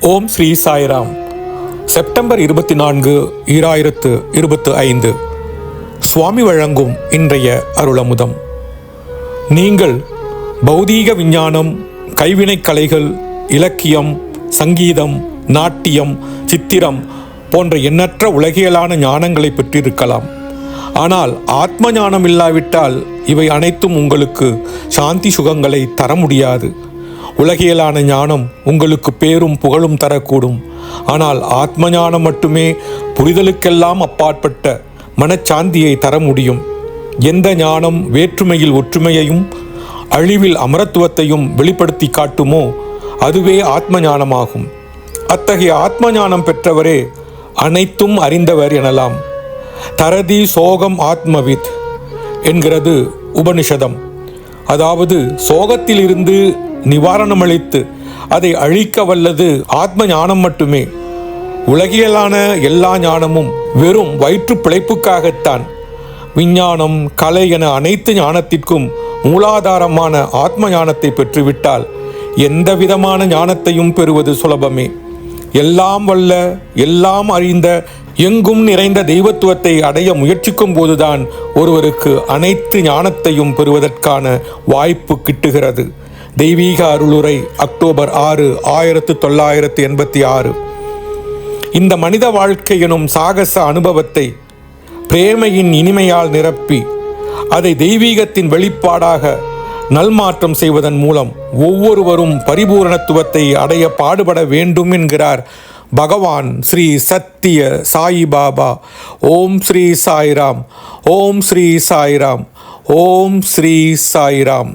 ஓம் Sri Sairam. September இருபத்தி நான்கு ஈராயிரத்து இருபத்து ஐந்து. சுவாமி வழங்கும் இன்றைய அருளமுதம். நீங்கள் பௌதீக விஞ்ஞானம் கைவினைக் கலைகள் இலக்கியம் சங்கீதம் நாட்டியம் சித்திரம் போன்ற எண்ணற்ற உலகியலான ஞானங்களை பெற்றிருக்கலாம். ஆனால் ஆத்ம ஞானம் இல்லாவிட்டால் இவை அனைத்தும் உங்களுக்கு சாந்தி சுகங்களை தர முடியாது. உலகியலான ஞானம் உங்களுக்கு பேரும் புகழும் தரக்கூடும். ஆனால் ஆத்ம ஞானம் மட்டுமே புரிதலுக்கெல்லாம் அப்பாற்பட்ட மனச்சாந்தியை தர முடியும். எந்த ஞானம் வேற்றுமையில் ஒற்றுமையையும் அழிவில் அமரத்துவத்தையும் வெளிப்படுத்தி காட்டுமோ அதுவே ஆத்ம ஞானமாகும் அத்தகைய ஆத்ம ஞானம் பெற்றவரே அனைத்தும் அறிந்தவர் எனலாம். தரதி சோகம் ஆத்மவித் என்கிறது உபனிஷதம். அதாவது சோகத்திலிருந்து நிவாரணமளித்து அதை அழிக்க வல்லது ஆத்ம ஞானம் மட்டுமே. உலகியலான எல்லா ஞானமும் வெறும் வயிற்று பிழைப்புக்காகத்தான். விஞ்ஞானம் கலை என அனைத்து ஞானத்திற்கும் மூலாதாரமான ஆத்ம ஞானத்தை பெற்றுவிட்டால் எந்த விதமான ஞானத்தையும் பெறுவது சுலபமே. எல்லாம் வல்ல எல்லாம் அறிந்த எங்கும் நிறைந்த தெய்வத்துவத்தை அடைய முயற்சிக்கும் போதுதான் ஒருவருக்கு அனைத்து ஞானத்தையும் பெறுவதற்கான வாய்ப்பு கிட்டுகிறது. தெய்வீக அருளுரை அக்டோபர் ஆறு ஆயிரத்து தொள்ளாயிரத்து எண்பத்தி ஆறு. இந்த மனித வாழ்க்கை எனும் சாகச அனுபவத்தை பிரேமையின் இனிமையால் நிரப்பி அதை தெய்வீகத்தின் வெளிப்பாடாக நல்மாற்றம் செய்வதன் மூலம் ஒவ்வொருவரும் பரிபூரணத்துவத்தை அடைய பாடுபட வேண்டும் என்கிறார் பகவான் ஸ்ரீ சத்திய சாயி பாபா. ஓம் ஸ்ரீ சாய்ராம் ஓம் ஸ்ரீ சாய்ராம் ஓம் ஸ்ரீ சாய்ராம்.